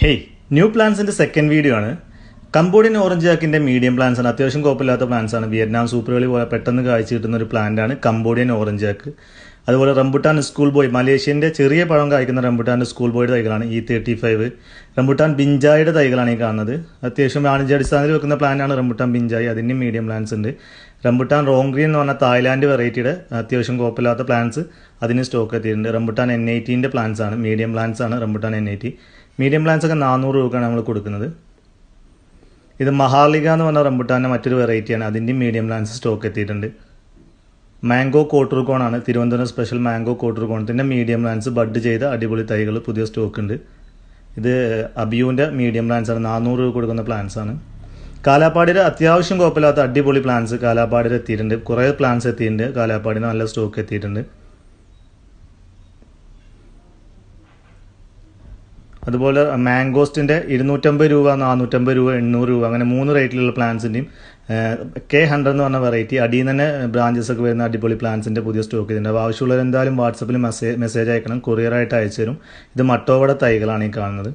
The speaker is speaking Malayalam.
ഹേയ് ന്യൂ പ്ലാൻസിന്റെ സെക്കൻഡ് വീഡിയോ ആണ്. കമ്പോഡിയൻ ഓറഞ്ച് ആക്കിന്റെ മീഡിയം പ്ലാൻസ് ആണ്. അത്യാവശ്യം കുഴപ്പമില്ലാത്ത പ്ലാൻസ് ആണ്. വിയറ്റ്നാം സൂപ്പർ കളി പോലെ പെട്ടെന്ന് കാഴ്ച കിട്ടുന്ന ഒരു പ്ലാന്റ് ആണ് കമ്പോഡിയൻ ഓറഞ്ച് ജാക്ക് അതുപോലെ റംബുട്ടാൻ സ്കൂൾ ബോയ് മലേഷ്യന്റെ ചെറിയ പഴം കായ്ക്കുന്ന റംബുട്ടാൻ സ്കൂൾ ബോയുടെ തൈകളാണ് ഈ തേർട്ടി ഫൈവ് റംബുട്ടാൻ ബിഞ്ചായുടെ തൈകളാണ് ഈ കാണുന്നത്. അത്യാവശ്യം വാണിജ്യാടിസ്ഥാനത്തിൽ വെക്കുന്ന പ്ലാന്റാണ് റംബുട്ടാൻ ബിഞ്ചായ്. അതിന്റെ മീഡിയം പ്ലാന്റ്സ് ഉണ്ട്. റംബുട്ടാൻ റോങ്ഗ്രീൻ എന്ന് പറഞ്ഞ തായ്ലാൻഡ് വെറൈറ്റിയുടെ അത്യാവശ്യം കുഴപ്പമില്ലാത്ത പ്ലാന്റ്സ് അതിന് സ്റ്റോക്ക് എത്തിയിട്ടുണ്ട്. റംബുട്ടാൻ എൻ എയ്റ്റീന്റെ പ്ലാന്റ്സ് ആണ്. മീഡിയം പ്ലാന്റ്സ് ആണ് rambutan N eighty medium plants ഒക്കെ നാനൂറ് രൂപക്കാണ് നമ്മൾ കൊടുക്കുന്നത്. ഇത് മഹാർലിക എന്ന് പറഞ്ഞ റംബുട്ടാന്റെ മറ്റൊരു വെറൈറ്റിയാണ് അതിന്റെ മീഡിയം പ്ലാന്റ്സ് സ്റ്റോക്ക് എത്തിയിട്ടുണ്ട്. മാംഗോ കോട്ടർകോൺ ആണ് തിരുവനന്തപുരം സ്പെഷ്യൽ മാംഗോ കോട്ടർകോണത്തിന്റെ മീഡിയം ലാൻസ് ബഡ് ചെയ്ത അടിപൊളി തൈകൾ പുതിയ സ്റ്റോക്ക് ഉണ്ട് ഇത് അബിയുവിന്റെ മീഡിയം പ്ലാൻസ് ആണ്. നാനൂറ് രൂപ കൊടുക്കുന്ന പ്ലാൻസ് ആണ്. കാലാപ്പാടിയുടെ അത്യാവശ്യം കുഴപ്പമില്ലാത്ത അടിപൊളി പ്ലാൻസ് കാലാപ്പാടിയിൽ എത്തിയിട്ടുണ്ട്. കുറേ പ്ലാൻസ് എത്തിയിട്ടുണ്ട്. കാലാപ്പാടിന് നല്ല സ്റ്റോക്ക് എത്തിയിട്ടുണ്ട്. അതുപോലെ മാംഗോസ്റ്റിന്റെ ഇരുന്നൂറ്റമ്പത് രൂപ നാനൂറ്റമ്പത് രൂപ എണ്ണൂറ് രൂപ അങ്ങനെ മൂന്ന് റേറ്റിലുള്ള പ്ലാന്റ്സിന്റെയും കെ ഹൺഡ്രഡ് എന്ന് പറഞ്ഞ വെറൈറ്റി അടിയിൽ തന്നെ ബ്രാഞ്ചസ് ഒക്കെ വരുന്ന അടിപൊളി പ്ലാന്റ്സിന്റെ പുതിയ സ്റ്റോക്ക് ആവശ്യമുള്ളവർ എന്തായാലും വാട്സപ്പിൽ മെസ്സേജ് മെസ്സേജ് അയക്കണം കൊറിയറായിട്ട് അയച്ചു തരും. ഇത് മട്ടോവട തൈകളാണ് ഈ കാണുന്നത്.